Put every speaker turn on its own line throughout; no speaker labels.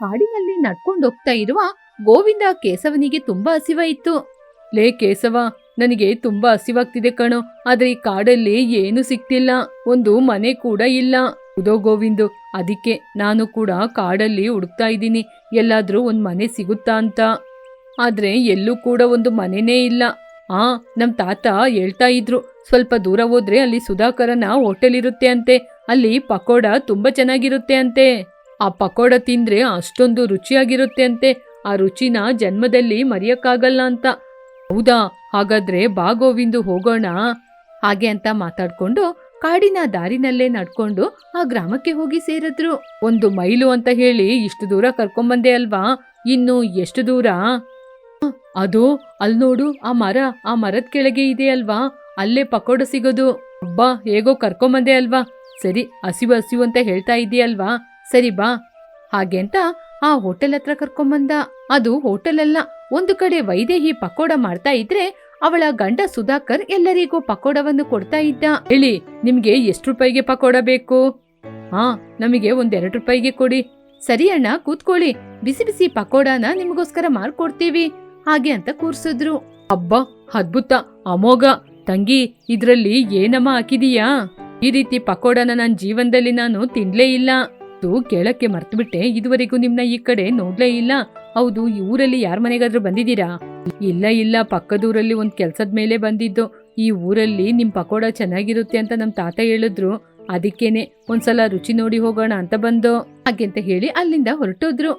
ಕಾಡಿನಲ್ಲಿ ನಡ್ಕೊಂಡು ಹೋಗ್ತಾ ಇರುವ ಗೋವಿಂದ ಕೇಸವನಿಗೆ ತುಂಬಾ ಹಸಿವಾಯಿತು. ಲೇ ಕೇಸವ ನನಗೆ ತುಂಬಾ ಹಸಿವಾಗ್ತಿದೆ ಕಣೋ, ಆದ್ರೆ ಈ ಕಾಡಲ್ಲಿ ಏನು ಸಿಕ್ತಿಲ್ಲ ಒಂದು ಮನೆ ಕೂಡ ಇಲ್ಲ. ಉದೋ ಗೋವಿಂದು, ಅದಕ್ಕೆ ನಾನು ಕೂಡ ಕಾಡಲ್ಲಿ ಹುಡುಕ್ತಾ ಇದ್ದೀನಿ. ಎಲ್ಲಾದ್ರೂ ಒಂದ್ ಮನೆ ಸಿಗುತ್ತಾ ಅಂತ. ಆದ್ರೆ ಎಲ್ಲೂ ಕೂಡ ಒಂದು ಮನೆನೇ ಇಲ್ಲ. ಆ, ನಮ್ ತಾತ ಹೇಳ್ತಾ ಇದ್ರು, ಸ್ವಲ್ಪ ದೂರ ಹೋದ್ರೆ ಅಲ್ಲಿ ಸುಧಾಕರನ ಹೋಟೆಲ್ ಇರುತ್ತೆ ಅಂತೆ. ಅಲ್ಲಿ ಪಕೋಡ ತುಂಬಾ ಚೆನ್ನಾಗಿರುತ್ತೆ ಅಂತೆ. ಆ ಪಕೋಡ ತಿಂದ್ರೆ ಅಷ್ಟೊಂದು ರುಚಿಯಾಗಿರುತ್ತೆ ಅಂತೆ. ಆ ರುಚಿನ ಜನ್ಮದಲ್ಲಿ ಮರೆಯಕ್ಕಾಗಲ್ಲ ಅಂತ. ಹೌದಾ? ಹಾಗಾದ್ರೆ ಬಾಗೋವಿಂದು ಹೋಗೋಣ. ಹಾಗೆ ಅಂತ ಮಾತಾಡ್ಕೊಂಡು ಕಾಡಿನ ದಾರಿನಲ್ಲೇ ನಡ್ಕೊಂಡು ಆ ಗ್ರಾಮಕ್ಕೆ ಹೋಗಿ ಸೇರಿದ್ರು. ಒಂದು ಮೈಲು ಅಂತ ಹೇಳಿ ಇಷ್ಟು ದೂರ ಕರ್ಕೊಂಬಂದೆ ಅಲ್ವಾ? ಇನ್ನು ಎಷ್ಟು ದೂರ? ಅದು ಅಲ್ಲಿ ನೋಡು, ಆ ಮರ, ಆ ಮರದ ಕೆಳಗೆ ಇದೆ ಅಲ್ವಾ? ಅಲ್ಲೇ ಪಕೋಡ ಸಿಗೋದು. ಅಬ್ಬಾ, ಹೇಗೋ ಕರ್ಕೊಂಬಂದೆ ಅಲ್ವಾ? ಸರಿ, ಹಸಿವು ಹಸಿವು ಅಂತ ಹೇಳ್ತಾ ಇದೀಯಲ್ವಾ? ಸರಿ ಬಾ. ಹಾಗೆ ಅಂತ ಆ ಹೋಟೆಲ್ ಹತ್ರ ಕರ್ಕೊಂಬಂದ. ಅದು ಹೋಟೆಲ್ ಅಲ್ಲ, ಒಂದು ಕಡೆ ವೈದೇಹಿ ಪಕೋಡ ಮಾಡ್ತಾ ಇದ್ರೆ ಅವಳ ಗಂಡ ಸುಧಾಕರ್ ಎಲ್ಲರಿಗೂ ಪಕೋಡವನ್ನು ಕೊಡ್ತಾ ಇದ್ದ. ಹೇಳಿ, ನಿಮ್ಗೆ ಎಷ್ಟು ರೂಪಾಯಿಗೆ ಪಕೋಡ ಬೇಕು? ಹಾ, ನಮಗೆ ಒಂದೆರಡು ರೂಪಾಯಿಗೆ ಕೊಡಿ. ಸರಿ ಅಣ್ಣ, ಕೂತ್ಕೊಳ್ಳಿ. ಬಿಸಿ ಬಿಸಿ ಪಕೋಡಾನ ನಿಮಗೋಸ್ಕರ ಮಾಡ್ಕೊಡ್ತೀವಿ. ಹಾಗೆ ಅಂತ ಕೂರ್ಸಿದ್ರು. ಅಬ್ಬಾ, ಅದ್ಭುತ, ಅಮೋಘ. ತಂಗಿ, ಇದ್ರಲ್ಲಿ ಏನಮ್ಮ ಹಾಕಿದೀಯಾ? ಈ ರೀತಿ ಪಕೋಡನ ನನ್ನ ಜೀವನದಲ್ಲಿ ನಾನು ತಿನ್ಲೇ ಇಲ್ಲ. ಅದು ಕೇಳಕ್ಕೆ ಮರ್ತುಬಿಟ್ಟೆ. ಇದುವರೆಗೂ ನಿಮ್ನ ಈ ಕಡೆ ನೋಡ್ಲೇ ಇಲ್ಲ. ಹೌದು, ಈ ಊರಲ್ಲಿ ಯಾರ ಮನೆಗಾದ್ರೂ ಬಂದಿದ್ದೀರಾ? ಇಲ್ಲ ಇಲ್ಲ, ಪಕ್ಕದೂರಲ್ಲಿ ಒಂದ್ ಕೆಲಸದ ಮೇಲೆ ಬಂದಿದ್ದು. ಈ ಊರಲ್ಲಿ ನಿಮ್ ಪಕೋಡ ಚೆನ್ನಾಗಿರುತ್ತೆ ಅಂತ ನಮ್ ತಾತ ಹೇಳಿದ್ರು. ಅದಕ್ಕೇನೆ ಒಂದ್ಸಲ ರುಚಿ ನೋಡಿ ಹೋಗೋಣ ಅಂತ ಬಂದು. ಹಾಗೆ ಅಂತ ಹೇಳಿ ಅಲ್ಲಿಂದ ಹೊರಟೋದ್ರು.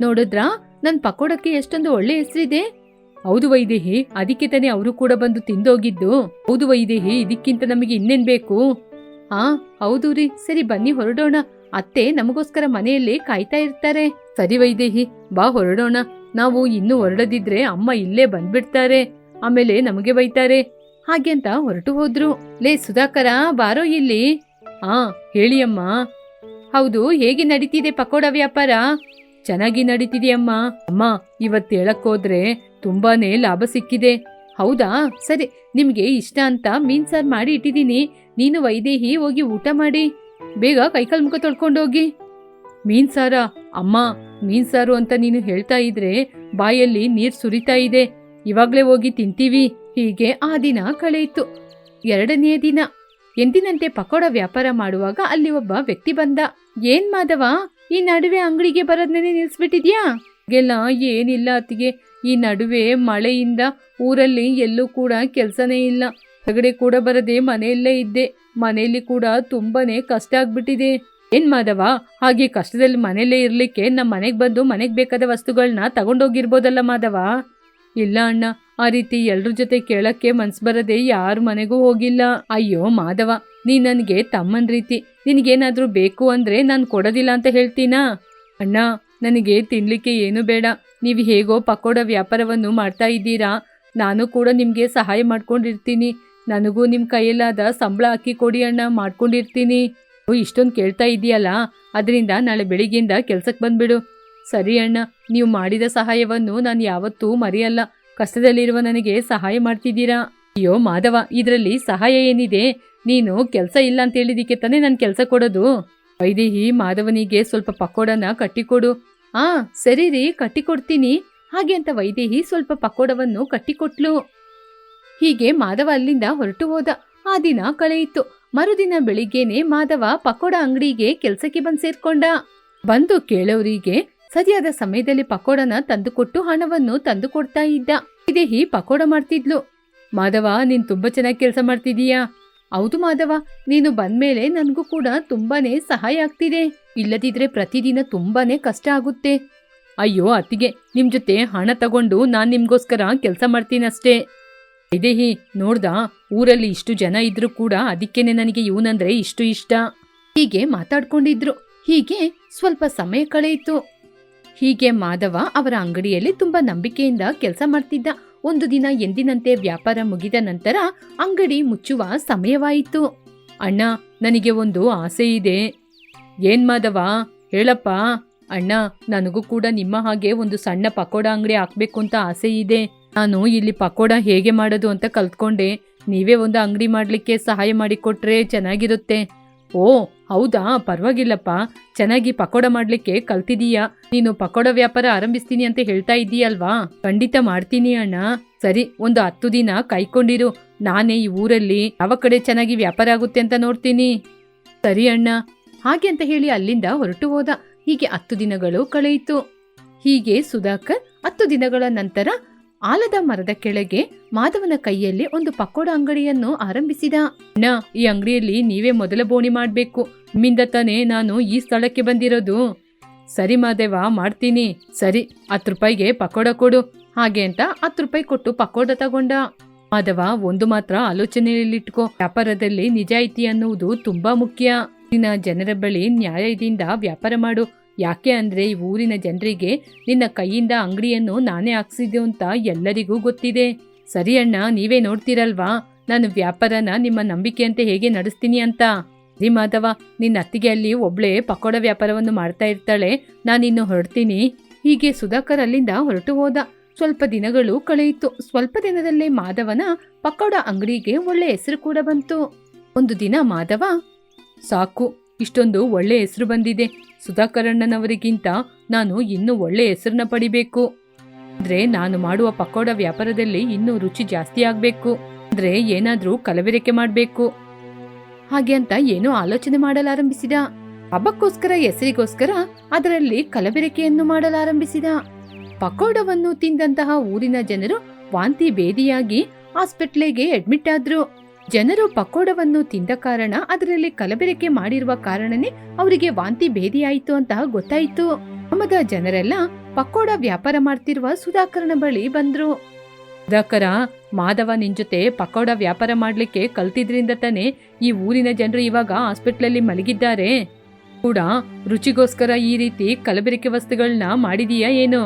ನೋಡಿದ್ರಾ, ನನ್ ಪಕೋಡಕ್ಕೆ ಎಷ್ಟೊಂದು ಒಳ್ಳೆ ಹೆಸರಿದೆ. ಹೌದು ವೈದೇಹಿ, ಅದಕ್ಕೆ ತಾನೇ ಅವರು ಕೂಡ ಬಂದು ತಿಂದೋಗಿದ್ದು. ಹೌದು ವೈದೇಹಿ, ಇದಕ್ಕಿಂತ ನಮಗೆ ಇನ್ನೇನ್ ಬೇಕು? ಹಾ ಹೌದು ರೀ, ಸರಿ ಬನ್ನಿ, ಹೊರಡೋಣ. ಅತ್ತೆ ನಮಗೋಸ್ಕರ ಮನೆಯಲ್ಲಿ ಕಾಯ್ತಾ ಇರ್ತಾರೆ. ಸರಿ ವೈದೇಹಿ, ಬಾ ಹೊರಡೋಣ. ನಾವು ಇನ್ನೂ ಹೊರಡದಿದ್ರೆ ಅಮ್ಮ ಇಲ್ಲೇ ಬಂದ್ಬಿಡ್ತಾರೆ. ಆಮೇಲೆ ನಮಗೆ ಬೈತಾರೆ. ಹಾಗೆ ಅಂತ ಹೊರಟು ಹೋದ್ರು. ಲೇ ಸುಧಾಕರ, ಬಾರೋ ಇಲ್ಲಿ. ಆ ಹೇಳಿ ಅಮ್ಮ ಹೌದು, ಹೇಗೆ ನಡೀತಿದೆ ಪಕೋಡ ವ್ಯಾಪಾರ? ಚೆನ್ನಾಗಿ ನಡೀತಿದೆಯಮ್ಮ. ಅಮ್ಮ, ಇವತ್ತು ಹೇಳಕ್ಕೋದ್ರೆ ತುಂಬಾನೇ ಲಾಭ ಸಿಕ್ಕಿದೆ. ಹೌದಾ? ಸರಿ, ನಿಮ್ಗೆ ಇಷ್ಟ ಅಂತ ಮೀನ್ ಸಾರು ಮಾಡಿ ಇಟ್ಟಿದ್ದೀನಿ. ನೀನು ವೈದೇಹಿ ಹೋಗಿ ಊಟ ಮಾಡಿ. ಬೇಗ ಕೈಕಾಲು ಮುಖ ತೊಳ್ಕೊಂಡೋಗಿ ಮೀನ್ ಸಾರ, ಅಮ್ಮ, ಮೀನ್ ಸಾರು ಅಂತ ನೀನು ಹೇಳ್ತಾ ಇದ್ರೆ ಬಾಯಲ್ಲಿ ನೀರು ಸುರಿತಾ ಇದೆ. ಇವಾಗ್ಲೇ ಹೋಗಿ ತಿಂತೀವಿ. ಹೀಗೆ ಆ ದಿನ ಕಳೆಯಿತು. ಎರಡನೆಯ ದಿನ. ಎಂದಿನಂತೆ ಪಕೋಡ ವ್ಯಾಪಾರ ಮಾಡುವಾಗ ಅಲ್ಲಿ ಒಬ್ಬ ವ್ಯಕ್ತಿ ಬಂದ. ಏನ್ ಮಾಧವ, ಈ ನಡುವೆ ಅಂಗಡಿಗೆ ಬರೋದ್ನೇ ನಿಲ್ಸ್ಬಿಟ್ಟಿದ್ಯಾ? ಗೆಲ್ಲ ಏನಿಲ್ಲ ಅತ್ತಿಗೆ. ಈ ನಡುವೆ ಮಳೆಯಿಂದ ಊರಲ್ಲಿ ಎಲ್ಲೂ ಕೂಡ ಕೆಲಸನೇ ಇಲ್ಲ. ಹೊರಗಡೆ ಕೂಡ ಬರದೆ ಮನೆಯಲ್ಲೇ ಇದ್ದೆ. ಮನೆಯಲ್ಲಿ ಕೂಡ ತುಂಬಾನೇ ಕಷ್ಟ ಆಗ್ಬಿಟ್ಟಿದೆ. ಏನ್ ಮಾಧವ? ಹಾಗೆ ಕಷ್ಟದಲ್ಲಿ ಮನೆಯಲ್ಲೇ ಇರ್ಲಿಕ್ಕೆ ನಮ್ಮ ಮನೆಗೆ ಬಂದು ಮನೆಗೆ ಬೇಕಾದ ವಸ್ತುಗಳನ್ನ ತಗೊಂಡೋಗಿರ್ಬೋದಲ್ಲ ಮಾಧವ? ಇಲ್ಲ ಅಣ್ಣ. ಆ ರೀತಿ ಎಲ್ರ ಜೊತೆ ಕೇಳಕ್ಕೆ ಮನ್ಸು ಬರದೆ ಯಾರ ಮನೆಗೂ ಹೋಗಿಲ್ಲ. ಅಯ್ಯೋ ಮಾಧವ, ನೀ ನನಗೆ ತಮ್ಮನ್ ರೀತಿ. ನಿನಗೇನಾದರೂ ಬೇಕು ಅಂದ್ರೆ ನಾನು ಕೊಡೋದಿಲ್ಲ ಅಂತ ಹೇಳ್ತೀನಾ? ಅಣ್ಣ, ನನಗೆ ತಿನ್ನಲಿಕ್ಕೆ ಏನು ಬೇಡ. ನೀವು ಹೇಗೋ ಪಕೋಡ ವ್ಯಾಪಾರವನ್ನು ಮಾಡ್ತಾ ಇದ್ದೀರಾ. ನಾನು ಕೂಡ ನಿಮಗೆ ಸಹಾಯ ಮಾಡ್ಕೊಂಡಿರ್ತೀನಿ. ನನಗೂ ನಿಮ್ಮ ಕೈಯಲ್ಲಾದ ಸಂಬಳ ಹಾಕಿ ಕೊಡಿ ಅಣ್ಣ, ಮಾಡ್ಕೊಂಡಿರ್ತೀನಿ. ಇಷ್ಟೊಂದು ಕೇಳ್ತಾ ಇದೆಯಲ್ಲ ಅದರಿಂದ ನಾಳೆ ಬೆಳಿಗ್ಗೆಯಿಂದ ಕೆಲ್ಸಕ್ಕೆ ಬಂದ್ಬಿಡು. ಸರಿ ಅಣ್ಣ, ನೀವು ಮಾಡಿದ ಸಹಾಯವನ್ನು ನಾನು ಯಾವತ್ತೂ ಮರೆಯಲ್ಲ. ಕಷ್ಟದಲ್ಲಿರುವ ನನಗೆ ಸಹಾಯ ಮಾಡ್ತಿದ್ದೀರಾ? ಅಯ್ಯೋ, ಮಾಧವ, ಇದರಲ್ಲಿ ಸಹಾಯ ಏನಿದೆ? ನೀನು ಕೆಲಸ ಇಲ್ಲ ಅಂತ ಹೇಳಿದಕ್ಕೆ ತಾನೇ ನಾನು ಕೆಲಸ ಕೊಡೋದು? ವೈದೇಹಿ, ಮಾಧವನಿಗೆ ಸ್ವಲ್ಪ ಪಕೋಡನ ಕಟ್ಟಿಕೊಡು. ಆ, ಸರಿ ರೀ, ಕಟ್ಟಿಕೊಡ್ತೀನಿ. ಹಾಗೆ ಅಂತ ವೈದೇಹಿ ಸ್ವಲ್ಪ ಪಕೋಡವನ್ನು ಕಟ್ಟಿಕೊಟ್ಲು. ಹೀಗೆ ಮಾಧವ ಅಲ್ಲಿಂದ ಹೊರಟು ಹೋದ. ಆ ದಿನ ಕಳೆಯಿತು ಮರುದಿನ ಬೆಳಿಗ್ಗೆನೆ ಮಾಧವ ಪಕೋಡ ಅಂಗಡಿಗೆ ಕೆಲ್ಸಕ್ಕೆ ಬಂದ್ ಸೇರ್ಕೊಂಡ. ಬಂದು ಕೇಳೋರಿಗೆ ಸರಿಯಾದ ಸಮಯದಲ್ಲಿ ಪಕೋಡನ ತಂದುಕೊಟ್ಟು ಹಣವನ್ನು ತಂದು ಕೊಡ್ತಾ ಇದ್ದ. ಇದೇಹಿ ಪಕೋಡ ಮಾಡ್ತಿದ್ಲು. ಮಾಧವ, ನೀನ್ ತುಂಬಾ ಚೆನ್ನಾಗಿ ಕೆಲಸ ಮಾಡ್ತಿದೀಯಾ? ಹೌದು ಮಾಧವ, ನೀನು ಬಂದ್ಮೇಲೆ ನನಗೂ ಕೂಡ ತುಂಬಾನೇ ಸಹಾಯ ಆಗ್ತಿದೆ. ಇಲ್ಲದಿದ್ರೆ ಪ್ರತಿದಿನ ತುಂಬಾನೇ ಕಷ್ಟ ಆಗುತ್ತೆ. ಅಯ್ಯೋ, ಅತ್ತಿಗೆ, ನಿಮ್ ಜೊತೆ ಹಣ ತಗೊಂಡು ನಾನ್ ನಿಮ್ಗೋಸ್ಕರ ಕೆಲಸ ಮಾಡ್ತೀನಷ್ಟೇ. ವೈದೇಹಿ ನೋಡ್ದ ಊರಲ್ಲಿ ಇಷ್ಟು ಜನ ಇದ್ರೂ ಕೂಡ ಅದಕ್ಕೇನೆ ನನಗೆ ಇವನಂದ್ರೆ ಇಷ್ಟು ಇಷ್ಟ. ಹೀಗೆ ಮಾತಾಡ್ಕೊಂಡಿದ್ರು. ಹೀಗೆ ಸ್ವಲ್ಪ ಸಮಯ ಕಳೆಯಿತು. ಹೀಗೆ ಮಾಧವ ಅವರ ಅಂಗಡಿಯಲ್ಲಿ ತುಂಬಾ ನಂಬಿಕೆಯಿಂದ ಕೆಲಸ ಮಾಡ್ತಿದ್ದ. ಒಂದು ದಿನ ಎಂದಿನಂತೆ ವ್ಯಾಪಾರ ಮುಗಿದ ನಂತರ ಅಂಗಡಿ ಮುಚ್ಚುವ ಸಮಯವಾಯಿತು. ಅಣ್ಣ, ನನಗೆ ಒಂದು ಆಸೆ ಇದೆ. ಏನ್ ಮಾಧವ? ಹೇಳಪ್ಪ. ಅಣ್ಣ, ನನಗೂ ಕೂಡ ನಿಮ್ಮ ಹಾಗೆ ಒಂದು ಸಣ್ಣ ಪಕೋಡ ಅಂಗಡಿ ಹಾಕ್ಬೇಕು ಅಂತ ಆಸೆ ಇದೆ. ನಾನು ಇಲ್ಲಿ ಪಕೋಡ ಹೇಗೆ ಮಾಡೋದು ಅಂತ ಕಲ್ತ್ಕೊಂಡೆ. ನೀವೇ ಒಂದು ಅಂಗಡಿ ಮಾಡ್ಲಿಕ್ಕೆ ಸಹಾಯ ಮಾಡಿಕೊಟ್ರೆ ಚೆನ್ನಾಗಿರುತ್ತೆ. ಓ, ಹೌದಾ? ಪರವಾಗಿಲ್ಲಪ್ಪ. ಚೆನ್ನಾಗಿ ಪಕೋಡ ಮಾಡ್ಲಿಕ್ಕೆ ಕಲ್ತಿದೀಯಾ. ನೀನು ಪಕೋಡ ವ್ಯಾಪಾರ ಆರಂಭಿಸ್ತೀನಿ ಅಂತ ಹೇಳ್ತಾ ಇದ್ದೀಯಲ್ವಾ ಖಂಡಿತ ಮಾಡ್ತೀನಿ ಅಣ್ಣ. ಸರಿ, ಒಂದು ಹತ್ತು ದಿನ ಕೈಕೊಂಡಿರು. ನಾನೇ ಈ ಊರಲ್ಲಿ ಯಾವ ಕಡೆ ಚೆನ್ನಾಗಿ ವ್ಯಾಪಾರ ಆಗುತ್ತೆ ಅಂತ ನೋಡ್ತೀನಿ. ಸರಿ ಅಣ್ಣ. ಹಾಗೆ ಅಂತ ಹೇಳಿ ಅಲ್ಲಿಂದ ಹೊರಟು ಹೋದ. ಹೀಗೆ ಹತ್ತು ದಿನಗಳು ಕಳೆಯಿತು. ಹೀಗೆ ಸುಧಾಕರ್ ಹತ್ತು ದಿನಗಳ ನಂತರ ಆಲದ ಮರದ ಕೆಳಗೆ ಮಾಧವನ ಕೈಯಲ್ಲಿ ಒಂದು ಪಕೋಡ ಅಂಗಡಿಯನ್ನು ಆರಂಭಿಸಿದ. ನ, ಈ ಅಂಗಡಿಯಲ್ಲಿ ನೀವೇ ಮೊದಲ ಬೋಣಿ ಮಾಡಬೇಕು. ನಿಮ್ಮಿಂದ ತಾನೇ ನಾನು ಈ ಸ್ಥಳಕ್ಕೆ ಬಂದಿರೋದು. ಸರಿ ಮಾದೇವ, ಮಾಡ್ತೀನಿ. ಸರಿ, ಹತ್ತು ರೂಪಾಯಿಗೆ ಪಕೋಡ ಕೊಡು. ಹಾಗೆ ಅಂತ ಹತ್ತು ರೂಪಾಯಿ ಕೊಟ್ಟು ಪಕೋಡ ತಗೊಂಡ. ಮಾಧವ, ಒಂದು ಮಾತ್ರ ಆಲೋಚನೆಯಲ್ಲಿಟ್ಕೋ ವ್ಯಾಪಾರದಲ್ಲಿ ನಿಜಾಯಿತಿ ಅನ್ನುವುದು ತುಂಬಾ ಮುಖ್ಯ. ಜನರ ಬಳಿ ನ್ಯಾಯದಿಂದ ವ್ಯಾಪಾರ ಮಾಡು. ಯಾಕೆ ಅಂದ್ರೆ ಈ ಊರಿನ ಜನರಿಗೆ ನಿನ್ನ ಕೈಯಿಂದ ಅಂಗಡಿಯನ್ನು ನಾನೇ ಹಾಕ್ಸಿದ್ದು ಅಂತ ಎಲ್ಲರಿಗೂ ಗೊತ್ತಿದೆ. ಸರಿ ಅಣ್ಣ, ನೀವೇ ನೋಡ್ತೀರಲ್ವಾ? ನಾನು ವ್ಯಾಪಾರನ ನಿಮ್ಮ ನಂಬಿಕೆಯಂತೆ ಹೇಗೆ ನಡೆಸ್ತೀನಿ ಅಂತ? ಸರಿ ಮಾಧವ, ನಿನ್ನ ಅತ್ತಿಗೆ ಅಲ್ಲಿ ಒಬ್ಳೆ ಪಕೋಡ ವ್ಯಾಪಾರವನ್ನು ಮಾಡ್ತಾ ಇರ್ತಾಳೆ. ನಾನಿನ್ನು ಹೊರಡ್ತೀನಿ. ಹೀಗೆ ಸುಧಾಕರ್ ಅಲ್ಲಿಂದ ಹೊರಟು ಹೋದ. ಸ್ವಲ್ಪ ದಿನಗಳು ಕಳೆಯಿತು. ಸ್ವಲ್ಪ ದಿನದಲ್ಲೇ ಮಾಧವನ ಪಕೋಡ ಅಂಗಡಿಗೆ ಒಳ್ಳೆ ಹೆಸರು ಕೂಡ ಬಂತು. ಒಂದು ದಿನ ಮಾಧವ, ಸಾಕು ಇಷ್ಟೊಂದು ಒಳ್ಳೆ ಹೆಸರು ಬಂದಿದೆ. ಸುಧಾಕರಣ್ಣನವರಿಗಿಂತ ನಾನು ಇನ್ನೂ ಒಳ್ಳೆ ಹೆಸರನ್ನ ಪಡಿಬೇಕು. ಅಂದ್ರೆ ನಾನು ಮಾಡುವ ಪಕೋಡ ವ್ಯಾಪಾರದಲ್ಲಿ ಇನ್ನೂ ರುಚಿ ಜಾಸ್ತಿ ಆಗ್ಬೇಕು. ಅಂದ್ರೆ ಏನಾದ್ರೂ ಕಲಬೆರಕೆ ಮಾಡ್ಬೇಕು. ಹಾಗೆ ಅಂತ ಏನೋ ಆಲೋಚನೆ ಮಾಡಲಾರಂಭಿಸಿದ. ಹಬ್ಬಕ್ಕೋಸ್ಕರ, ಹೆಸರಿಗೋಸ್ಕರ ಅದರಲ್ಲಿ ಕಲಬೆರಕೆಯನ್ನು ಮಾಡಲಾರಂಭಿಸಿದ. ಪಕೋಡವನ್ನು ತಿಂದಂತಹ ಊರಿನ ಜನರು ವಾಂತಿ ಭೇದಿಯಾಗಿ ಹಾಸ್ಪಿಟ್ಲಿಗೆ ಅಡ್ಮಿಟ್ ಆದ್ರು. ಜನರು ಪಕೋಡವನ್ನು ತಿಂದ ಕಾರಣ ಅದರಲ್ಲಿ ಕಲಬೆರಕೆ ಮಾಡಿರುವ ಕಾರಣನೇ ಅವರಿಗೆ ವಾಂತಿ ಭೇದಿಯಾಯಿತು ಅಂತ ಗೊತ್ತಾಯಿತು. ಗ್ರಾಮದ ಜನರೆಲ್ಲ ಪಕೋಡ ವ್ಯಾಪಾರ ಮಾಡ್ತಿರುವ ಸುಧಾಕರನ ಬಳಿ ಬಂದ್ರು. ಸುಧಾಕರ, ಮಾಧವ ನಿನ್ ಜೊತೆ ಪಕೋಡ ವ್ಯಾಪಾರ ಮಾಡ್ಲಿಕ್ಕೆ ಕಲ್ತಿದ್ರಿಂದ ತಾನೇ ಈ ಊರಿನ ಜನರು ಇವಾಗ ಹಾಸ್ಪಿಟ್ಲಲ್ಲಿ ಮಲಗಿದ್ದಾರೆ. ಕೂಡ ರುಚಿಗೋಸ್ಕರ ಈ ರೀತಿ ಕಲಬೆರಕೆ ವಸ್ತುಗಳನ್ನ ಮಾಡಿದೀಯಾ ಏನು?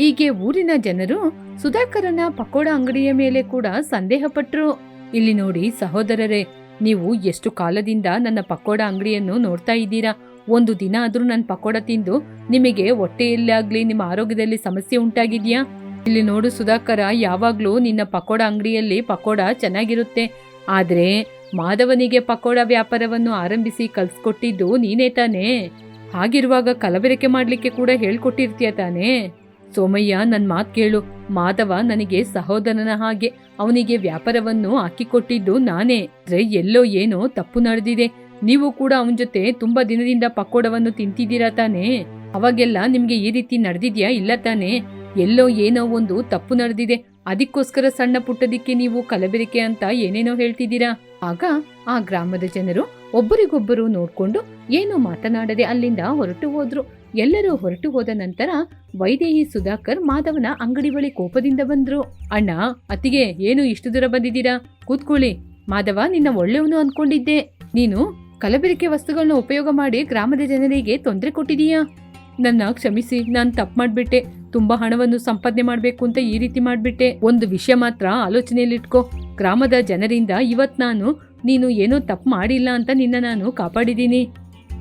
ಹೀಗೆ ಊರಿನ ಜನರು ಸುಧಾಕರನ ಪಕೋಡ ಅಂಗಡಿಯ ಮೇಲೆ ಕೂಡ ಸಂದೇಹ ಪಟ್ರು ಇಲ್ಲಿ ನೋಡಿ, ಸಹೋದರರೇ, ನೀವು ಎಷ್ಟು ಕಾಲದಿಂದ ನನ್ನ ಪಕೋಡ ಅಂಗಡಿಯನ್ನು ನೋಡ್ತಾ ಇದ್ದೀರಾ? ಒಂದು ದಿನ ಆದ್ರೂ ನನ್ನ ಪಕೋಡ ತಿಂದು ನಿಮಗೆ ಹೊಟ್ಟೆಯಲ್ಲಾಗ್ಲಿ, ನಿಮ್ಮ ಆರೋಗ್ಯದಲ್ಲಿ ಸಮಸ್ಯೆ ಉಂಟಾಗಿದ್ಯಾ? ಇಲ್ಲಿ ನೋಡು ಸುಧಾಕರ, ಯಾವಾಗ್ಲೂ ನಿನ್ನ ಪಕೋಡ ಅಂಗಡಿಯಲ್ಲಿ ಪಕೋಡ ಚೆನ್ನಾಗಿರುತ್ತೆ. ಆದ್ರೆ, ಮಾಧವನಿಗೆ ಪಕೋಡ ವ್ಯಾಪಾರವನ್ನು ಆರಂಭಿಸಿ ಕಲ್ಸ್ಕೊಟ್ಟಿದ್ದು ನೀನೇ ತಾನೇ? ಹಾಗಿರುವಾಗ ಕಲಬೆರಕೆ ಮಾಡ್ಲಿಕ್ಕೆ ಕೂಡ ಹೇಳ್ಕೊಟ್ಟಿರ್ತೀಯ ತಾನೇ? ಸೋಮಯ್ಯ ನನ್ ಮಾತ್ ಕೇಳು. ಮಾಧವ ನನಗೆ ಸಹೋದರನ ಹಾಗೆ ಅವನಿಗೆ ವ್ಯಾಪಾರವನ್ನು ಹಾಕಿಕೊಟ್ಟಿದ್ದು ನಾನೇ. ಅಂದ್ರೆ ಎಲ್ಲೋ ಏನೋ ತಪ್ಪು ನಡೆದಿದೆ. ನೀವು ಕೂಡ ಅವನ ಜೊತೆ ತುಂಬಾ ದಿನದಿಂದ ಪಕೋಡವನ್ನು ತಿಂತಿದ್ದೀರಾ ತಾನೇ? ಅವಾಗೆಲ್ಲ ನಿಮ್ಗೆ ಈ ರೀತಿ ನಡೆದಿದ್ಯಾ ಇಲ್ಲ ತಾನೇ? ಎಲ್ಲೋ ಏನೋ ಒಂದು ತಪ್ಪು ನಡೆದಿದೆ. ಅದಕ್ಕೋಸ್ಕರ ಸಣ್ಣ ಪುಟ್ಟದಿಕ್ಕೆ ನೀವು ಕಲಬೆರಕೆ ಅಂತ ಏನೇನೋ ಹೇಳ್ತಿದ್ದೀರಾ? ಆಗ ಆ ಗ್ರಾಮದ ಜನರು ಒಬ್ಬರಿಗೊಬ್ಬರು ನೋಡ್ಕೊಂಡು ಏನು ಮಾತನಾಡದೆ ಅಲ್ಲಿಂದ ಹೊರಟು ಹೋದ್ರು. ಎಲ್ಲರೂ ಹೊರಟು ಹೋದ ನಂತರ ವೈದೇಹಿ ಸುಧಾಕರ್ ಮಾಧವನ ಅಂಗಡಿ ಬಳಿ ಕೋಪದಿಂದ ಬಂದ್ರು. ಅಣ್ಣ, ಅತ್ತಿಗೆ ಏನು ಇಷ್ಟು ದೂರ ಬಂದಿದ್ದೀರಾ? ಕೂತ್ಕೊಳ್ಳಿ. ಮಾಧವ, ನಿನ್ನ ಒಳ್ಳೆಯವನು ಅನ್ಕೊಂಡಿದ್ದೆ. ನೀನು ಕಲಬೆರಕೆ ವಸ್ತುಗಳನ್ನ ಉಪಯೋಗ ಮಾಡಿ ಗ್ರಾಮದ ಜನರಿಗೆ ತೊಂದರೆ ಕೊಟ್ಟಿದೀಯಾ? ನನ್ನ ಕ್ಷಮಿಸಿ, ನಾನು ತಪ್ಪು ಮಾಡ್ಬಿಟ್ಟೆ. ತುಂಬಾ ಹಣವನ್ನು ಸಂಪಾದನೆ ಮಾಡಬೇಕು ಅಂತ ಈ ರೀತಿ ಮಾಡ್ಬಿಟ್ಟೆ. ಒಂದು ವಿಷಯ ಮಾತ್ರ ಆಲೋಚನೆಯಲ್ಲಿಟ್ಕೋ. ಗ್ರಾಮದ ಜನರಿಂದ ಇವತ್ತು ನಾನು, ನೀನು ಏನೋ ತಪ್ಪು ಮಾಡಿಲ್ಲ ಅಂತ ನಿನ್ನ ನಾನು ಕಾಪಾಡಿದ್ದೀನಿ.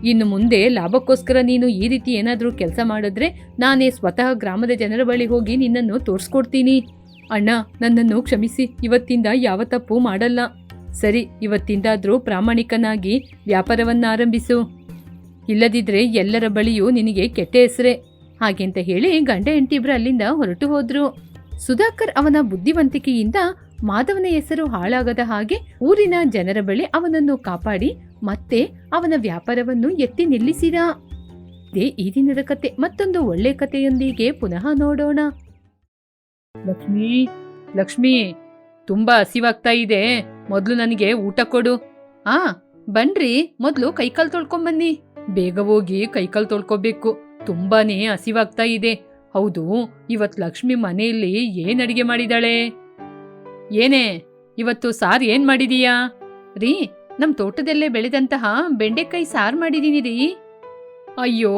ಇನ್ನು ಮುಂದೆ ಲಾಭಕ್ಕೋಸ್ಕರ ನೀನು ಈ ರೀತಿ ಏನಾದರೂ ಕೆಲಸ ಮಾಡಿದ್ರೆ ನಾನೇ ಸ್ವತಃ ಗ್ರಾಮದ ಜನರ ಬಳಿ ಹೋಗಿ ನಿನ್ನನ್ನು ತೋರಿಸ್ಕೊಡ್ತೀನಿ. ಅಣ್ಣ, ನನ್ನನ್ನು ಕ್ಷಮಿಸಿ. ಇವತ್ತಿಂದ ಯಾವ ತಪ್ಪು ಮಾಡಲ್ಲ. ಸರಿ, ಇವತ್ತಿಂದಾದರೂ ಪ್ರಾಮಾಣಿಕನಾಗಿ ವ್ಯಾಪಾರವನ್ನು ಆರಂಭಿಸು ಇಲ್ಲದಿದ್ರೆ ಎಲ್ಲರ ಬಳಿಯೂ ನಿನಗೆ ಕೆಟ್ಟ ಹೆಸರೇ. ಹಾಗೆಂತ ಹೇಳಿ ಗಂಡ ಹೆಂಡತಿಬ್ರು ಅಲ್ಲಿಂದ ಹೊರಟು ಹೋದ್ರು. ಸುಧಾಕರ್ ಅವನ ಬುದ್ಧಿವಂತಿಕೆಯಿಂದ ಮಾಧವನ ಹೆಸರು ಹಾಳಾಗದ ಹಾಗೆ ಊರಿನ ಜನರ ಬಳಿ ಅವನನ್ನು ಕಾಪಾಡಿ ಮತ್ತೆ ಅವನ ವ್ಯಾಪಾರವನ್ನು ಎತ್ತಿ ನಿಲ್ಲಿಸಿದ. ಇದೇ ಈ ದಿನದ ಕತೆ, ಮತ್ತೊಂದು ಒಳ್ಳೆ ಕಥೆಯೊಂದಿಗೆ ಪುನಃ ನೋಡೋಣ. ಲಕ್ಷ್ಮಿ ಲಕ್ಷ್ಮಿ, ತುಂಬಾ ಹಸಿವಾಗ್ತಾ ಇದೆ. ಮೊದಲು ನನಗೆ ಊಟ ಕೊಡು. ಆ, ಬನ್ರಿ, ಮೊದಲು ಕೈಕಾಲು ತೊಳ್ಕೊಂಬನ್ನಿ ಬೇಗ ಹೋಗಿ ಕೈಕಾಲ್ ತೊಳ್ಕೊಬೇಕು. ತುಂಬಾನೇ ಹಸಿವಾಗ್ತಾ ಇದೆ. ಹೌದು ಇವತ್ತು ಲಕ್ಷ್ಮಿ ಮನೆಯಲ್ಲಿ ಏನ್ ಅಡಿಗೆ ಮಾಡಿದಾಳೆ? ಏನೇ, ಇವತ್ತು ಸಾರ್ ಏನ್ ಮಾಡಿದೀಯಾ? ರೀ ನಮ್ ತೋಟದಲ್ಲೇ ಬೆಳೆದಂತಹ ಬೆಂಡೆಕಾಯಿ ಸಾರ್ ಮಾಡಿದೀನಿ ರೀ. ಅಯ್ಯೋ,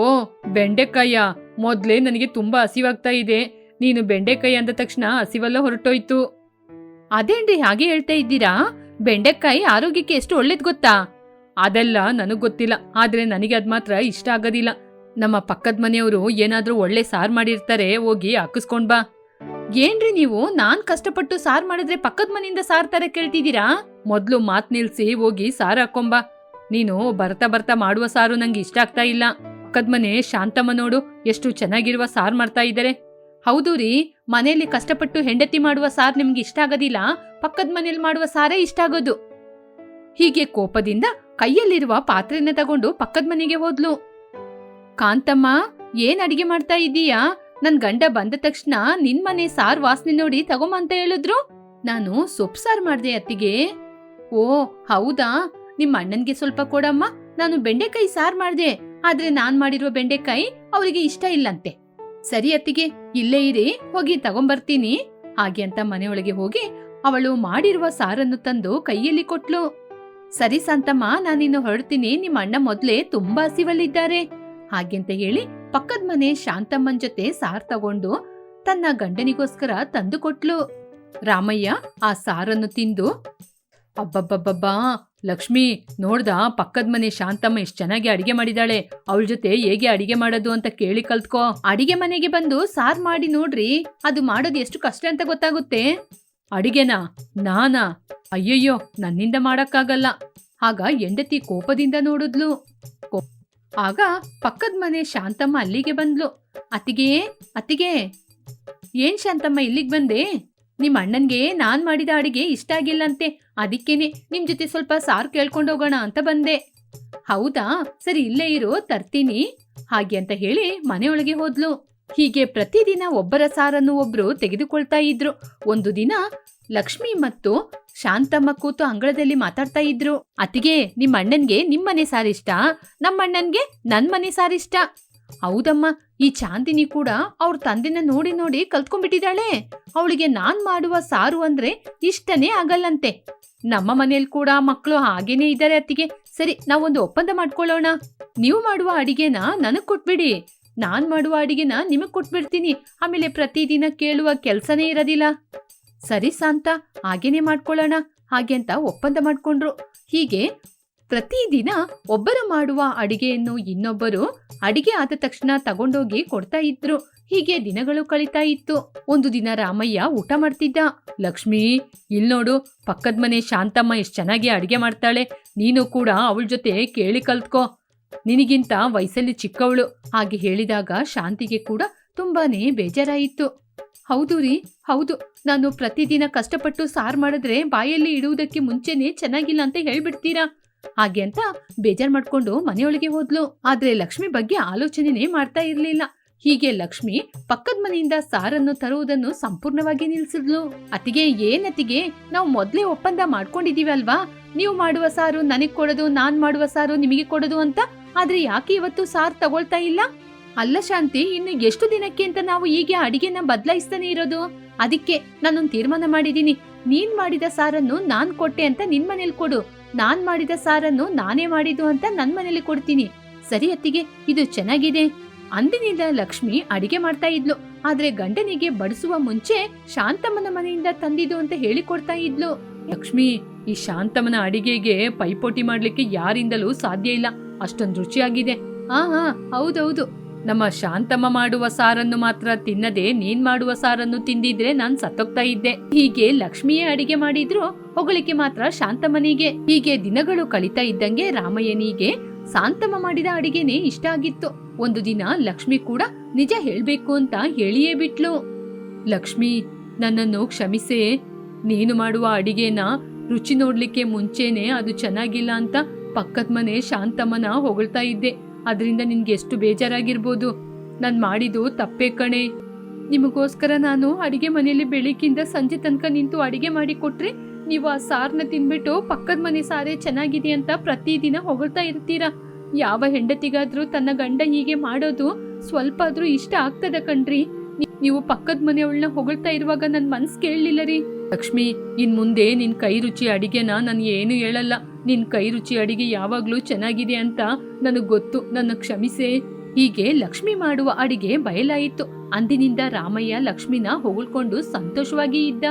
ಬೆಂಡೆಕಾಯ. ಮೊದ್ಲೇ ನನಗೆ ತುಂಬಾ ಹಸಿವಾಗ್ತಾ ಇದೆ. ನೀನು ಬೆಂಡೆಕಾಯಿ ಅಂದ ತಕ್ಷಣ ಹಸಿವೆಲ್ಲ ಹೊರಟೋಯ್ತು. ಅದೇನ್ರಿ ಹಾಗೆ ಹೇಳ್ತಾ ಇದ್ದೀರಾ? ಬೆಂಡೆಕಾಯಿ ಆರೋಗ್ಯಕ್ಕೆ ಎಷ್ಟು ಒಳ್ಳೇದ್ ಗೊತ್ತಾ? ಅದೆಲ್ಲ ನನಗ್ ಗೊತ್ತಿಲ್ಲ. ಆದ್ರೆ ನನಗೆ ಅದ್ ಮಾತ್ರ ಇಷ್ಟ ಆಗೋದಿಲ್ಲ. ನಮ್ಮ ಪಕ್ಕದ ಮನೆಯವರು ಏನಾದ್ರೂ ಒಳ್ಳೆ ಸಾರ್ ಮಾಡಿರ್ತಾರೆ, ಹೋಗಿ ಹಾಕಿಸ್ಕೊಂಡ್ ಬಾ. ಏನ್ರಿ ನೀವು? ನಾನ್ ಕಷ್ಟಪಟ್ಟು ಸಾರ್ ಮಾಡಿದ್ರೆ ಪಕ್ಕದ ಮನೆಯಿಂದ ಸಾರ್ ತರ ಕೇಳ್ತಿದ್ದೀರಾ? ಮೊದ್ಲು ಮಾತ್ ನಿಲ್ಸಿ ಹೋಗಿ ಸಾರ್ ಹಾಕೊಂಬ. ನೀನು ಬರ್ತಾ ಬರ್ತಾ ಮಾಡುವ ಸಾರು ನಂಗೆ ಇಷ್ಟ ಆಗ್ತಾ ಇಲ್ಲ. ಪಕ್ಕದ ಮನೆ ಶಾಂತಮ್ಮ ನೋಡು, ಎಷ್ಟು ಚೆನ್ನಾಗಿರುವ ಸಾರು ಮಾಡ್ತಾ ಇದ್ದಾರೆ. ಹೌದು ರೀ, ಮನೆಯಲ್ಲಿ ಕಷ್ಟಪಟ್ಟು ಹೆಂಡತಿ ಮಾಡುವ ಸಾರ್ ನಿಮ್ಗೆ ಇಷ್ಟ ಆಗೋದಿಲ್ಲ, ಪಕ್ಕದ ಮನೇಲಿ ಮಾಡುವ ಸಾರೇ ಇಷ್ಟ ಆಗೋದು. ಹೀಗೆ ಕೋಪದಿಂದ ಕೈಯಲ್ಲಿರುವ ಪಾತ್ರೆನ ತಗೊಂಡು ಪಕ್ಕದ ಮನೆಗೆ ಹೋದ್ಲು. ಕಾಂತಮ್ಮ, ಏನ್ ಅಡಿಗೆ ಮಾಡ್ತಾ ಇದ್ದೀಯಾ ನನ್ ಗಂಡ ಬಂದ ತಕ್ಷಣ ನಿನ್ ಮನೆ ಸಾರ್ ವಾಸನೆ ನೋಡಿ ತಗೊಂಬ ಅಂತ ಹೇಳಿದ್ರು. ನಾನು ಸೊಪ್ಪು ಸಾರ್ ಮಾಡ್ದೆ ಅತ್ತಿಗೆ. ಓ, ಹೌದಾ? ನಿಮ್ಮ ಅಣ್ಣನ್ಗೆ ಸ್ವಲ್ಪ ಕೊಡಮ್ಮ. ನಾನು ಬೆಂಡೆಕಾಯಿ ಸಾರ್ ಮಾಡಿದೆ. ಆದ್ರೆ ನಾನ್ ಮಾಡಿರುವ ಬೆಂಡೆಕಾಯಿ ಅವರಿಗೆ ಇಷ್ಟ ಇಲ್ಲಂತೆ. ಸರಿ ಅತ್ತಿಗೆ, ಇಲ್ಲೇ ಇರಿ, ಹೋಗಿ ತಗೊಂಬರ್ತೀನಿ. ಹಾಗೆ ಅಂತ ಮನೆಯೊಳಗೆ ಹೋಗಿ ಅವಳು ಮಾಡಿರುವ ಸಾರನ್ನು ತಂದು ಕೈಯಲ್ಲಿ ಕೊಟ್ಲು. ಸರಿ ಸಂತಮ್ಮ ನಾನಿನ್ನು ಹೊರಡ್ತೀನಿ. ನಿಮ್ಮ ಅಣ್ಣ ಮೊದ್ಲೇ ತುಂಬಾ ಹಸಿವಲ್ಲಿದ್ದಾರೆ. ಹಾಗೆಂತ ಹೇಳಿ ಪಕ್ಕದ ಮನೆ ಶಾಂತಮ್ಮನ್ ಜೊತೆ ಸಾರ್ ತಗೊಂಡು ತನ್ನ ಗಂಡನಿಗೋಸ್ಕರ ತಂದು ಕೊಟ್ಲು. ರಾಮಯ್ಯ ಆ ಸಾರನ್ನು ತಿಂದು ಅಬ್ಬಬ್ಬಬ್ಬಬ್ಬಾ. ಲಕ್ಷ್ಮಿ, ನೋಡ್ದ? ಪಕ್ಕದ ಮನೆ ಶಾಂತಮ್ಮ ಎಷ್ಟು ಚೆನ್ನಾಗಿ ಅಡಿಗೆ ಮಾಡಿದಾಳೆ. ಅವಳ ಜೊತೆ ಹೇಗೆ ಅಡಿಗೆ ಮಾಡೋದು ಅಂತ ಕೇಳಿ ಕಲ್ತ್ಕೋ. ಅಡಿಗೆ ಮನೆಗೆ ಬಂದು ಸಾರ್ ಮಾಡಿ ನೋಡ್ರಿ. ಅದು ಮಾಡೋದು ಎಷ್ಟು ಕಷ್ಟ ಅಂತ ಗೊತ್ತಾಗುತ್ತೆ? ಅಡಿಗೆನಾ? ನಾನಾ? ಅಯ್ಯಯ್ಯೋ, ನನ್ನಿಂದ ಮಾಡಕ್ಕಾಗಲ್ಲ. ಆಗ ಹೆಂಡತಿ ಕೋಪದಿಂದ ನೋಡಿದ್ಲು. ಆಗ ಪಕ್ಕದ ಮನೆ ಶಾಂತಮ್ಮ ಅಲ್ಲಿಗೆ ಬಂದ್ಲು. ಅತ್ತಿಗೆ ಅತ್ತಿಗೆ, ಏನ್ ಶಾಂತಮ್ಮ ಇಲ್ಲಿಗೆ ಬಂದೆ? ನಿಮ್ ಅಣ್ಣನ್ಗೆ ನಾನ್ ಮಾಡಿದ ಅಡಿಗೆ ಇಷ್ಟ ಆಗಿಲ್ಲಂತೆ. ಅದಕ್ಕೇನೆ ನಿಮ್ ಜೊತೆ ಸ್ವಲ್ಪ ಸಾರ್ ಕೇಳ್ಕೊಂಡು ಹೋಗೋಣ ಅಂತ ಬಂದೆ. ಹೌದಾ? ಸರಿ, ಇಲ್ಲೇ ಇರೋ, ತರ್ತೀನಿ. ಹಾಗೆ ಅಂತ ಹೇಳಿ ಮನೆಯೊಳಗೆ ಹೋದ್ಲು. ಹೀಗೆ ಪ್ರತಿದಿನ ಒಬ್ಬರ ಸಾರನ್ನು ಒಬ್ರು ತೆಗೆದುಕೊಳ್ತಾ ಇದ್ರು. ಒಂದು ದಿನ ಲಕ್ಷ್ಮಿ ಮತ್ತು ಶಾಂತಮ್ಮ ಕೂತು ಅಂಗಳದಲ್ಲಿ ಮಾತಾಡ್ತಾ ಇದ್ರು. ಅತಿಗೆ ನಿಮ್ಮ ಅಣ್ಣನ್ಗೆ ನಿಮ್ಮನೆ ಸಾರಿಷ್ಟ? ನಮ್ಮ ಅಣ್ಣನ್ಗೆ ನನ್ ಮನೆ ಸಾರಿಷ್ಟ? ಹೌದಮ್ಮ, ಈ ಚಾಂದಿನಿ ಕೂಡ ಅವ್ರ ತಂದೆನ ನೋಡಿ ನೋಡಿ ಕಲ್ತ್ಕೊಂಡ್ಬಿಟ್ಟಿದ್ದಾಳೆ. ಅವಳಿಗೆ ನಾನ್ ಮಾಡುವ ಸಾರು ಅಂದ್ರೆ ಇಷ್ಟನೇ ಆಗಲ್ಲಂತೆ. ನಮ್ಮ ಮನೇಲಿ ಕೂಡ ಮಕ್ಕಳು ಹಾಗೇನೇ ಇದ್ದಾರೆ ಅತ್ತಿಗೆ. ಸರಿ, ನಾವೊಂದು ಒಪ್ಪಂದ ಮಾಡ್ಕೊಳ್ಳೋಣ. ನೀವು ಮಾಡುವ ಅಡಿಗೆನ ನನಗ್ ಕೊಟ್ಬಿಡಿ. ನಾನ್ ಮಾಡುವ ಅಡಿಗೆನ ನಿಮಗ್ ಕೊಟ್ಬಿಡ್ತೀನಿ. ಆಮೇಲೆ ಪ್ರತಿದಿನ ಕೇಳುವ ಕೆಲ್ಸನೇ ಇರೋದಿಲ್ಲ. ಸರಿ ಸಾಂತ, ಹಾಗೇನೆ ಮಾಡ್ಕೊಳ್ಳೋಣ. ಹಾಗೆ ಅಂತ ಒಪ್ಪಂದ ಮಾಡ್ಕೊಂಡ್ರು. ಹೀಗೆ ಪ್ರತಿದಿನ ಒಬ್ಬರ ಮಾಡುವ ಅಡಿಗೆಯನ್ನು ಇನ್ನೊಬ್ಬರು ಅಡಿಗೆ ಆದ ತಕ್ಷಣ ತಗೊಂಡೋಗಿ ಕೊಡ್ತಾ ಇದ್ರು. ಹೀಗೆ ದಿನಗಳು ಕಳೀತಾ ಇತ್ತು. ಒಂದು ದಿನ ರಾಮಯ್ಯ ಊಟ ಮಾಡ್ತಿದ್ದ. ಲಕ್ಷ್ಮಿ, ಇಲ್ ನೋಡು, ಪಕ್ಕದ ಮನೆ ಶಾಂತಮ್ಮ ಎಷ್ಟು ಚೆನ್ನಾಗಿ ಅಡಿಗೆ ಮಾಡ್ತಾಳೆ. ನೀನು ಕೂಡ ಅವಳ ಜೊತೆ ಕೇಳಿ ಕಲ್ತ್ಕೋ. ನಿನಗಿಂತ ವಯಸ್ಸಲ್ಲಿ ಚಿಕ್ಕವಳು. ಹಾಗೆ ಹೇಳಿದಾಗ ಶಾಂತಿಗೆ ಕೂಡ ತುಂಬಾನೇ ಬೇಜಾರಾಯಿತು. ಹೌದು ರೀ, ಹೌದು. ನಾನು ಪ್ರತಿದಿನ ಕಷ್ಟಪಟ್ಟು ಸಾರ್ ಮಾಡಿದ್ರೆ ಬಾಯಲ್ಲಿ ಇಡುವುದಕ್ಕೆ ಮುಂಚೆನೆ ಚೆನ್ನಾಗಿಲ್ಲ ಅಂತ ಹೇಳ್ಬಿಡ್ತೀರಾ? ಹಾಗೆ ಅಂತ ಬೇಜಾರ್ ಮಾಡ್ಕೊಂಡು ಮನೆಯೊಳಗೆ ಹೋದ್ಲು. ಆದ್ರೆ ಲಕ್ಷ್ಮಿ ಬಗ್ಗೆ ಆಲೋಚನೆನೇ ಮಾಡ್ತಾ ಇರ್ಲಿಲ್ಲ. ಹೀಗೆ ಲಕ್ಷ್ಮಿ ಪಕ್ಕದ ಮನೆಯಿಂದ ಸಾರನ್ನು ತರುವುದನ್ನು ಸಂಪೂರ್ಣವಾಗಿ ನಿಲ್ಸಿದ್ಲು. ಅತಿಗೆ ಏನತಿಗೆ, ನಾವು ಮೊದ್ಲೇ ಒಪ್ಪಂದ ಮಾಡ್ಕೊಂಡಿದೀವಿ ಅಲ್ವಾ? ನೀವು ಮಾಡುವ ಸಾರು ನನಗ್ ಕೊಡೋದು, ನಾನ್ ಮಾಡುವ ಸಾರು ನಿಮಗೆ ಕೊಡೋದು ಅಂತ? ಆದ್ರೆ ಯಾಕೆ ಇವತ್ತು ಸಾರ್ ತಗೊಳ್ತಾ ಇಲ್ಲ? ಅಲ್ಲ ಶಾಂತಿ, ಇನ್ನು ಎಷ್ಟು ದಿನಕ್ಕೆ ಅಂತ ನಾವು ಈಗ ಅಡಿಗೆನ ಬದಲಾಯಿಸ್ತಾನೆ ಇರೋದು? ಅದಕ್ಕೆ ನಾನೊಂದು ತೀರ್ಮಾನ ಮಾಡಿದೀನಿ. ನೀನ್ ಮಾಡಿದ ಸಾರನ್ನು ನಾನ್ ಕೊಟ್ಟೆ ಅಂತ ನಿನ್ ಮನೇಲಿ ಕೊಡು. ನಾನ್ ಮಾಡಿದ ಸಾರನ್ನು ನಾನೇ ಮಾಡಿದ್ದು ಅಂತ ನನ್ ಮನೇಲಿ ಕೊಡ್ತೀನಿ. ಸರಿ ಅತ್ತಿಗೆ, ಇದು ಚೆನ್ನಾಗಿದೆ. ಅಂದಿನಿಂದ ಲಕ್ಷ್ಮಿ ಅಡಿಗೆ ಮಾಡ್ತಾ ಇದ್ಲು. ಆದ್ರೆ ಗಂಡನಿಗೆ ಬಡಿಸುವ ಮುಂಚೆ ಶಾಂತಮ್ಮನ ಮನೆಯಿಂದ ತಂದಿದ್ದು ಅಂತ ಹೇಳಿಕೊಡ್ತಾ ಇದ್ಲು. ಲಕ್ಷ್ಮಿ, ಈ ಶಾಂತಮ್ಮನ ಅಡಿಗೆಗೆ ಪೈಪೋಟಿ ಮಾಡ್ಲಿಕ್ಕೆ ಯಾರಿಂದಲೂ ಸಾಧ್ಯ ಇಲ್ಲ. ಅಷ್ಟೊಂದು ರುಚಿಯಾಗಿದೆ. ಹಾ ಹಾ ಹೌದೌದು. ನಮ್ಮ ಶಾಂತಮ್ಮ ಮಾಡುವ ಸಾರನ್ನು ಮಾತ್ರ ತಿನ್ನದೆ ನೀನ್ ಮಾಡುವ ಸಾರನ್ನು ತಿಂದಿದ್ರೆ ನಾನ್ ಸತ್ತೋಗ್ತಾ ಇದ್ದೆ. ಹೀಗೆ ಲಕ್ಷ್ಮಿಯೇ ಅಡಿಗೆ ಮಾಡಿದ್ರು ಹೊಗಳಿಕೆ ಮಾತ್ರ ಶಾಂತಮ್ಮನಿಗೆ. ಹೀಗೆ ದಿನಗಳು ಕಳೀತಾ ಇದ್ದಂಗೆ ರಾಮಯ್ಯನಿಗೆ ಶಾಂತಮ್ಮ ಮಾಡಿದ ಅಡಿಗೆನೆ ಇಷ್ಟ ಆಗಿತ್ತು. ಒಂದು ದಿನ ಲಕ್ಷ್ಮಿ ಕೂಡ ನಿಜ ಹೇಳ್ಬೇಕು ಅಂತ ಹೇಳಿಯೇ ಬಿಟ್ಲು. ಲಕ್ಷ್ಮಿ, ನನ್ನನ್ನು ಕ್ಷಮಿಸೇ. ನೀನು ಮಾಡುವ ಅಡಿಗೆನ ರುಚಿ ನೋಡ್ಲಿಕ್ಕೆ ಮುಂಚೆನೆ ಅದು ಚೆನ್ನಾಗಿಲ್ಲ ಅಂತ ಪಕ್ಕದ ಮನೆ ಶಾಂತಮ್ಮನ ಹೊಗಳ್ತಾ ಇದ್ದೆ. ಅದರಿಂದ ನಿನ್ಗೆ ಎಷ್ಟು ಬೇಜಾರಾಗಿರ್ಬೋದು. ನಾನು ಮಾಡಿದ್ದು ತಪ್ಪೇ ಕಣೆ. ನಿಮಗೋಸ್ಕರ ನಾನು ಅಡಿಗೆ ಮನೆಯಲ್ಲಿ ಬೆಳಿಗ್ಗಿಂದ ಸಂಜೆ ತನಕ ನಿಂತು ಅಡಿಗೆ ಮಾಡಿ ಕೊಟ್ರೆ ನೀವು ಆ ಸಾರ್ನ ತಿನ್ಬಿಟ್ಟು ಪಕ್ಕದ ಮನೆ ಸಾರೇ ಚೆನ್ನಾಗಿದೆ ಅಂತ ಪ್ರತಿದಿನ ಹೊಗಳ್ತಾ ಇರ್ತೀರಾ? ಯಾವ ಹೆಂಡತಿಗಾದ್ರೂ ತನ್ನ ಗಂಡ ಹೀಗೆ ಮಾಡೋದು ಸ್ವಲ್ಪ ಆದ್ರೂ ಇಷ್ಟ ಆಗ್ತದ ಕಣ್ರಿ. ನೀವು ಪಕ್ಕದ ಮನೆಯವಳನ್ನ ಹೊಗಳ್ತಾ ಇರುವಾಗ ನನ್ ಮನ್ಸ್ ಕೇಳಲಿಲ್ಲ ರೀ. ಲಕ್ಷ್ಮಿ, ಇನ್ ಮುಂದೆ ನಿನ್ ಕೈ ರುಚಿ ಅಡಿಗೆನ ನಾನು ಏನು ಹೇಳಲ್ಲ. ನಿನ್ ಕೈ ರುಚಿ ಅಡಿಗೆ ಯಾವಾಗ್ಲೂ ಚೆನ್ನಾಗಿದೆ ಅಂತ ನನಗ್ ಗೊತ್ತು. ನನ್ನ ಕ್ಷಮಿಸೆ. ಹೀಗೆ ಲಕ್ಷ್ಮಿ ಮಾಡುವ ಅಡಿಗೆ ಬಯಲಾಯಿತು. ಅಂದಿನಿಂದ ರಾಮಯ್ಯ ಲಕ್ಷ್ಮಿನ ಹೊಗಳ್ಕೊಂಡು ಸಂತೋಷವಾಗಿ ಇದ್ದ.